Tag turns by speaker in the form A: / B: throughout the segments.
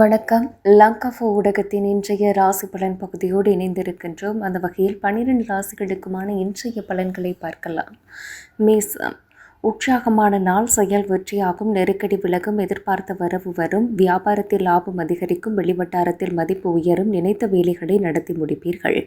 A: வணக்கம். லங்காஃபோ ஊடகத்தின் இன்றைய ராசி பலன் பகுதியோடு இணைந்திருக்கின்றோம். அந்த வகையில் பன்னிரண்டு ராசிகளுக்குமான இன்றைய பலன்களை பார்க்கலாம். மேசம். உற்சாகமான நாள் செயல் வெற்றியாகும் நெருக்கடி விலகும் எதிர்பார்த்த வரவு வரும் வியாபாரத்தில் லாபம் அதிகரிக்கும் வெளிவட்டாரத்தில் மதிப்பு உயரும் நினைத்த வேலைகளை நடத்தி முடிப்பீர்கள்.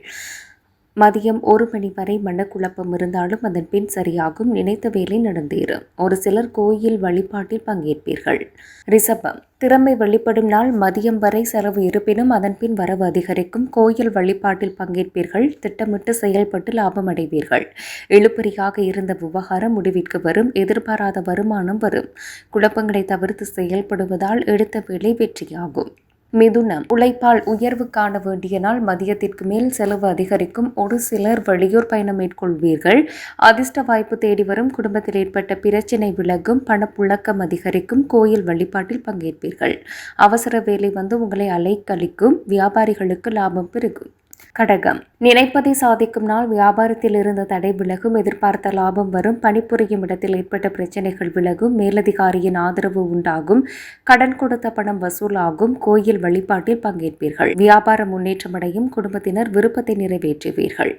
A: மதியம் ஒரு மணி வரை மனக்குழப்பம் இருந்தாலும் அதன் பின் சரியாகும். நினைத்த வேலை நடந்தேறும் ஒரு சிலர் கோயில் வழிபாட்டில் பங்கேற்பீர்கள். ரிஷபம். திறமை வெளிப்படும் நாள் மதியம் வரை செலவு இருப்பினும் அதன் பின் வரவு அதிகரிக்கும். கோயில் வழிபாட்டில் பங்கேற்பீர்கள். திட்டமிட்டு செயல்பட்டு லாபம் அடைவீர்கள். இழுபறியாக இருந்த விவகாரம் முடிவிற்கு வரும். எதிர்பாராத வருமானம் வரும். குழப்பங்களை தவிர்த்து செயல்படுவதால் எடுத்த வேலை வெற்றியாகும். மிதுனம். உழைப்பால் உயர்வு காண வேண்டிய நாள் மதியத்திற்கு மேல் செலவு அதிகரிக்கும். ஒரு சிலர் வெளியூர் பயணம் மேற்கொள்வீர்கள். அதிர்ஷ்ட வாய்ப்பு தேடி வரும். குடும்பத்தில் ஏற்பட்ட பிரச்சினை விலகும். பணப்புழக்கம் அதிகரிக்கும். கோயில் வழிபாட்டில் பங்கேற்பீர்கள். அவசர வேலை வந்து உங்களை அலைக்கழிக்கும். வியாபாரிகளுக்கு லாபம் பெருகும். கடகம். நினைப்பதை சாதிக்கும் நாள் வியாபாரத்தில் இருந்த தடை விலகும் எதிர்பார்த்த லாபம் வரும் பணிபுரியும் இடத்தில் ஏற்பட்ட பிரச்சனைகள் விலகும் மேலதிகாரியின் ஆதரவு உண்டாகும் கடன் கொடுத்த பணம் வசூலாகும் கோயில் வழிபாட்டில் பங்கேற்பீர்கள். வியாபார முன்னேற்றமடையும் குடும்பத்தினர் விருப்பத்தை நிறைவேற்றுவீர்கள்.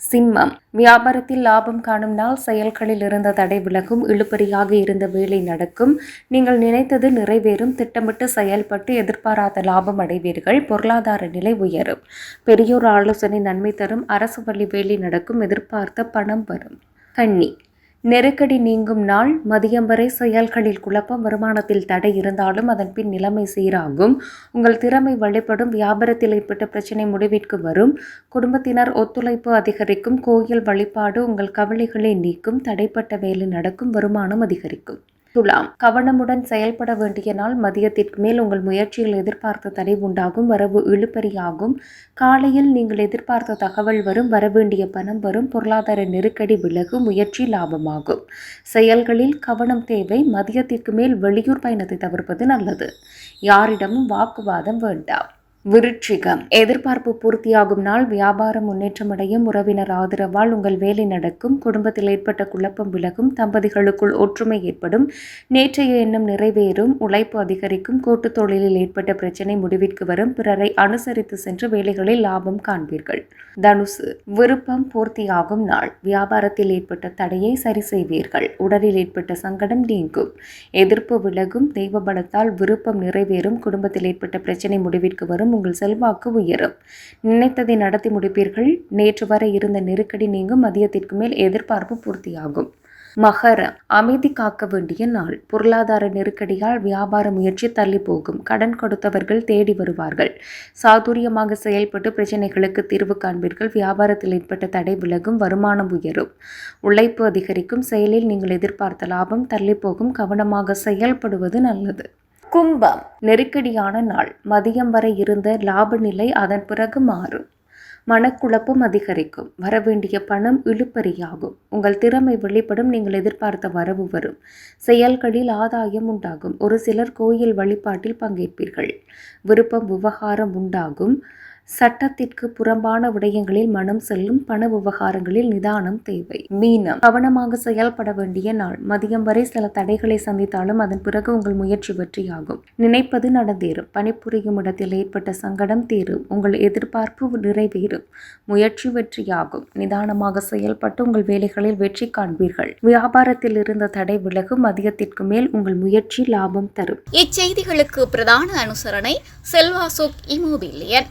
A: சிம்மம். வியாபாரத்தில் லாபம் காணும் நாள் செயல்களில் இருந்த தடை விலகும் இழுபறியாக இருந்த வேலை நடக்கும். நீங்கள் நினைத்தது நிறைவேறும் திட்டமிட்டு செயல்பட்டு எதிர்பாராத லாபம் அடைவீர்கள் பொருளாதார நிலை உயரும். பெரியோர் ஆலோசனை நன்மை தரும் அரசு பள்ளி வேலை நடக்கும் எதிர்பார்த்த பணம் வரும். கன்னி. நெருக்கடி நீங்கும் நாள் மதியம் வரை செயல்களில் குழப்பம் வருமானத்தில் தடை இருந்தாலும் அதன் பின் நிலைமை சீராகும். உங்கள் திறமை வழிபடும் வியாபாரத்தில் ஏற்பட்ட பிரச்சனை முடிவிற்கு வரும். குடும்பத்தினர் ஒத்துழைப்பு அதிகரிக்கும் கோயில் வழிபாடு உங்கள் கவலைகளை நீக்கும் தடைப்பட்ட வேலை நடக்கும் வருமானம் அதிகரிக்கும். துலாம் கவனமுடன் செயல்பட வேண்டிய நாள் மதியத்திற்கு மேல் உங்கள் முயற்சியில் எதிர்பார்த்த தடை உண்டாகும். வரவு இழுபறியாகும். காலையில் நீங்கள் எதிர்பார்த்த தகவல் வரும். வரவேண்டிய பணம் வரும். பொருளாதார நெருக்கடி விலகும் முயற்சி லாபமாகும். செயல்களில் கவனம் தேவை. மதியத்திற்கு மேல் வெளியூர் பயணத்தை தவிர்ப்பது நல்லது. யாரிடமும் வாக்குவாதம் வேண்டாம். விருட்சிகம். எதிர்பார்ப்பு பூர்த்தியாகும் நாள் வியாபாரம் முன்னேற்றமடையும். உறவினர் ஆதரவால் உங்கள் வேலை நடக்கும். குடும்பத்தில் ஏற்பட்ட குழப்பம் விலகும். தம்பதிகளுக்குள் ஒற்றுமை ஏற்படும். நேற்றைய எண்ணம் நிறைவேறும். உழைப்பு அதிகரிக்கும். கூட்டுத் தொழிலில் ஏற்பட்ட பிரச்சனை முடிவிற்கு வரும். பிறரை அனுசரித்து சென்று வேலைகளில் லாபம் காண்பீர்கள். தனுசு. விருப்பம் பூர்த்தியாகும் நாள். வியாபாரத்தில் ஏற்பட்ட தடையை சரி செய்வீர்கள். உடலில் ஏற்பட்ட சங்கடம் நீங்கும். எதிர்ப்பு விலகும். தெய்வ பலத்தால் விருப்பம் நிறைவேறும். குடும்பத்தில் ஏற்பட்ட பிரச்சனை முடிவிற்கு வரும். உங்கள் செல்வாக்கு உயரும். நினைத்ததை நடத்தி முடிப்பீர்கள். நேற்று வரை இருந்த நெருக்கடி நீங்கும் மதியத்திற்கு மேல் எதிர்பார்ப்பு பூர்த்தியாகும். மகர அமைதி காக்க வேண்டிய நாள். பொருளாதார நெருக்கடியால் வியாபார முயற்சி தள்ளி போகும். கடன் கொடுத்தவர்கள் தேடி வருவார்கள். சாதுரியமாக செயல்பட்டு பிரச்சனைகளுக்கு தீர்வு காண்பீர்கள். வியாபாரத்தில் ஏற்பட்ட தடை விலகும். வருமானம் உயரும். உழைப்பு அதிகரிக்கும். செயலில் நீங்கள் எதிர்பார்த்த லாபம் தள்ளிப்போகும் கவனமாக செயல்படுவது நல்லது. கும்பம் நெருக்கடியான நாள். மதியம் வரை இருந்த லாப நிலை அதன் பிறகு மாறும். மனக்குழப்பம் அதிகரிக்கும். வரவேண்டிய பணம் இழுப்பறியாகும் உங்கள் திறமை வெளிப்படும். நீங்கள் எதிர்பார்த்த வரவு வரும். செயல்களில் ஆதாயம் உண்டாகும். ஒரு சிலர் கோயில் வழிபாட்டில் பங்கேற்பீர்கள். விருப்பம் விவகாரம் உண்டாகும். சட்டத்திற்கு புறம்பான விடயங்களில் மனம் செல்லும் பண விவகாரங்களில் நிதானம் தேவை. மீனம். கவனமாக செயல்பட வேண்டிய நாள். மதியம் வரை சில தடைகளை சந்தித்தாலும் அதன் பிறகு உங்கள் முயற்சி வெற்றியாகும். நினைப்பது நடந்தேறும். பணிபுரியும் இடத்தில் ஏற்பட்ட சங்கடம் தீரும். உங்கள் எதிர்பார்ப்பு நிறைவேறும். முயற்சி வெற்றியாகும். நிதானமாக செயல்பட்டு உங்கள் வேலைகளில் வெற்றி காண்பீர்கள். வியாபாரத்தில் இருந்த தடை விலகும். மதியத்திற்கு மேல் உங்கள் முயற்சி லாபம் தரும்.
B: இச்செய்திகளுக்கு பிரதான அனுசரணை செல்வாசோக் இமோபிலியன்.